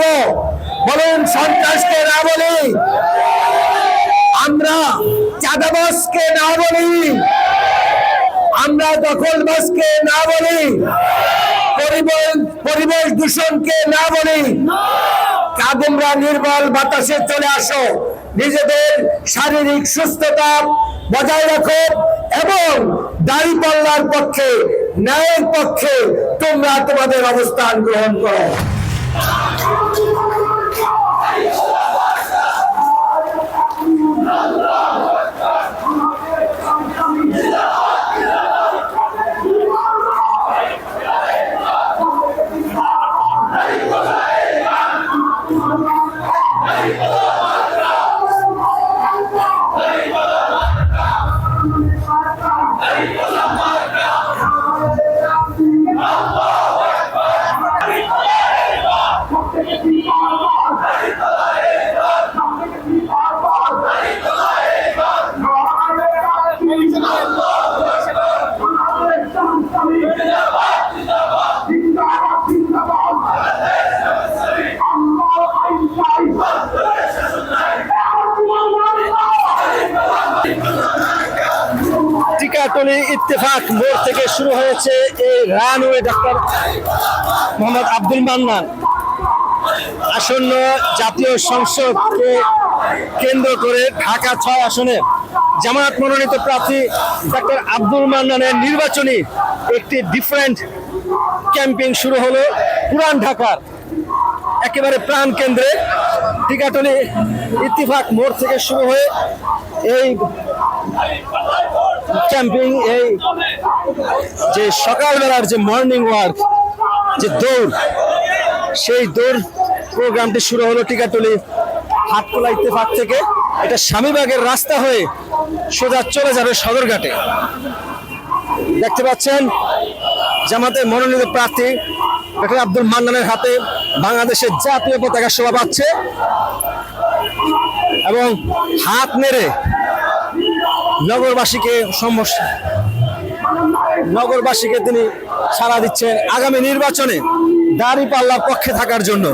বলব? বলুন, সন্ত্রাসকে না বলি। আমরা চাঁদাবাসকে না বলি। আমরা দখলবাসকে না বলি। পরিবেশ দূষণকে না বলি। কাদুমরা নির্মল বাতাসে চলে আসো। নিজেদের শারীরিক সুস্থতা বজায় রাখো এবং দাড়িপাল্লার পক্ষে, ন্যায়ের পক্ষে তোমরা তোমাদের অবস্থান গ্রহণ করো। Oh, টিকাটলি ইত্তেফাক মোড় থেকে শুরু হয়েছে এই রানওয়ে ডাক্তার মোহাম্মদ আব্দুল মান্নান। আসন্ন জাতীয় সংসদকে কেন্দ্র করে ঢাকা ছয় আসনে জামায়াত মনোনীত প্রার্থী ডাক্তার আব্দুল মান্নানের নির্বাচনী একটি ডিফারেন্ট ক্যাম্পেইন শুরু হলো পুরান ঢাকার, একেবারে প্রাণ কেন্দ্রে। টিকাটলি ইত্তিফাক মোড় থেকে শুরু হয়ে এই ক্যাম্পিং, এই যে সকালবেলার যে মর্নিং ওয়ার্ক যে দৌড়, সেই দৌড় প্রোগ্রামটি শুরু হলো টিকাটলি হাটকোলা ইত্তেফাক থেকে। এটা স্বামীবাগের রাস্তা হয়ে সোজা চলে যাবে সদরঘাটে। দেখতে পাচ্ছেন জামাতের মনোনীত প্রার্থী ডক্টর আব্দুল মান্নানের হাতে বাংলাদেশের জাতীয় পতাকা শোভা পাচ্ছে এবং হাত নেড়ে নগরবাসীকে সমস্যা নগরবাসীকে তিনি সাড়া দিচ্ছেন আগামী নির্বাচনে দাড়ি পাল্লার পক্ষে থাকার জন্য।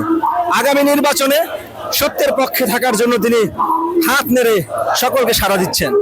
আগামী নির্বাচনে সত্যের পক্ষে থাকার জন্য তিনি হাত নেড়ে সকলকে সাড়া দিচ্ছেন।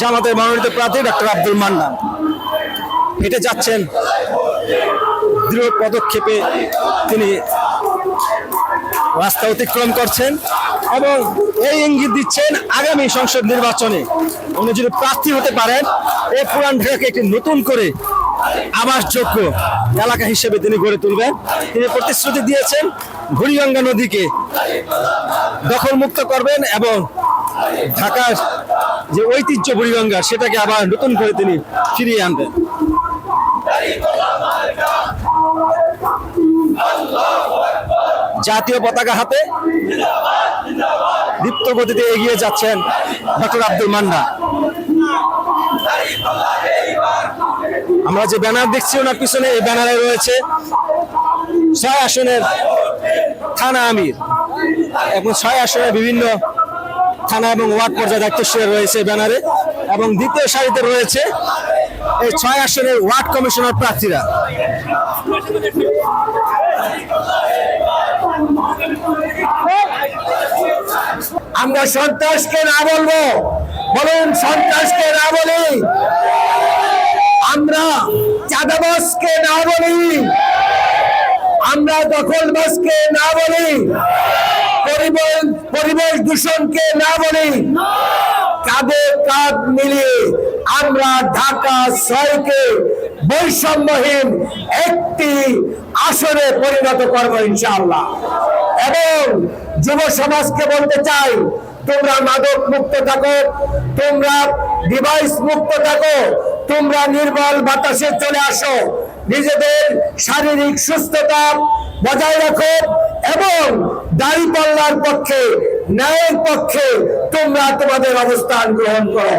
জামাতের মনোনীত প্রার্থী ডক্টর আব্দুল মান্নান। হেঁটে যাচ্ছেন। দৃঢ় পদক্ষেপে তিনি রাস্তা অতিক্রম করছেন এবং এই ইঙ্গিত দিচ্ছেন আগামী সংসদ নির্বাচনে। উনি যদি প্রার্থী হতে পারেন এই পুরান ঢাকাকে একটি নতুন করে আবাসযোগ্য এলাকা হিসেবে তিনি গড়ে তুলবেন। তিনি প্রতিশ্রুতি দিয়েছেন, বুড়িগঙ্গা নদীকে দখলমুক্ত করবেন এবং ঢাকার যে ঐতিহ্য বুড়িগঙ্গা, সেটাকে আবার নতুন করে তিনি ফিরিয়ে আনবেন। জাতীয় পতাকা হাতে দীপ্ত গতিতে এগিয়ে যাচ্ছেন ডক্টর আব্দুল মান্না। আমরা যে ব্যানার দেখছি, ওনার পিছনে এই ব্যানারে রয়েছে ছয় আসনের থানা আমির এবং ছয় আসনের বিভিন্ন থানা এবং ওয়ার্ড পর্যায়ে দায়িত্বশীল রয়েছে ব্যানারে এবং দ্বিতীয় সারিতে রয়েছে এই ছয় আসনের ওয়ার্ড কমিশনার প্রার্থীরা। আমরা সন্ত্রাসকে না বলব, বলুন সন্ত্রাসকে না বলি। আমরা চাঁদাবাসকে না বলি। আমরা দখলবাসকে না বলি। পরিবেশ দূষণকে না বলি। কাঁধে কাঁধ মিলিয়ে আমরা ঢাকা ছয়কে বৈষম্যহীন একটি আসরে পরিণত করব ইনশাআল্লাহ। এবং যুব সমাজকে বলতে চাই, তোমরা মাদক মুক্ত থাকো, তোমরা ডিভাইস মুক্ত থাকো, তোমরা নির্মল বাতাসে চলে আসো। নিজেদের শারীরিক সুস্থতা বজায় রাখো এবং দাড়িপাল্লার পক্ষে ন্যায়ের পক্ষে তোমরা তোমাদের অবস্থান গ্রহণ করো।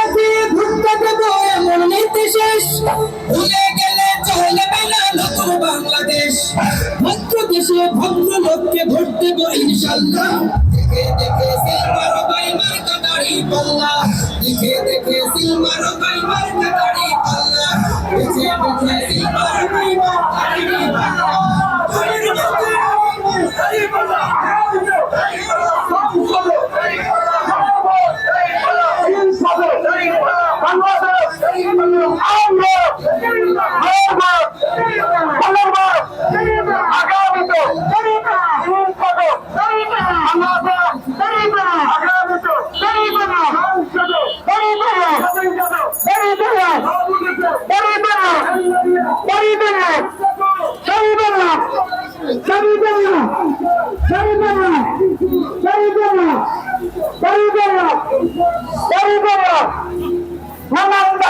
ভুলে গেলে চলবে না নতুন বাংলাদেশ। ভদ্র দেশে ভদ্র লোককে ভোট দেব ইনশাল্লাহ। দেখে দেখে সিলভার বাইমার কাটারি পাল্লা। দেখে দেখে সিলভার বাইমার কাটারি পাল্লা। দেখে দেখে পরিবারা পরিবারা পরিবারা পরিবারা মানন্দ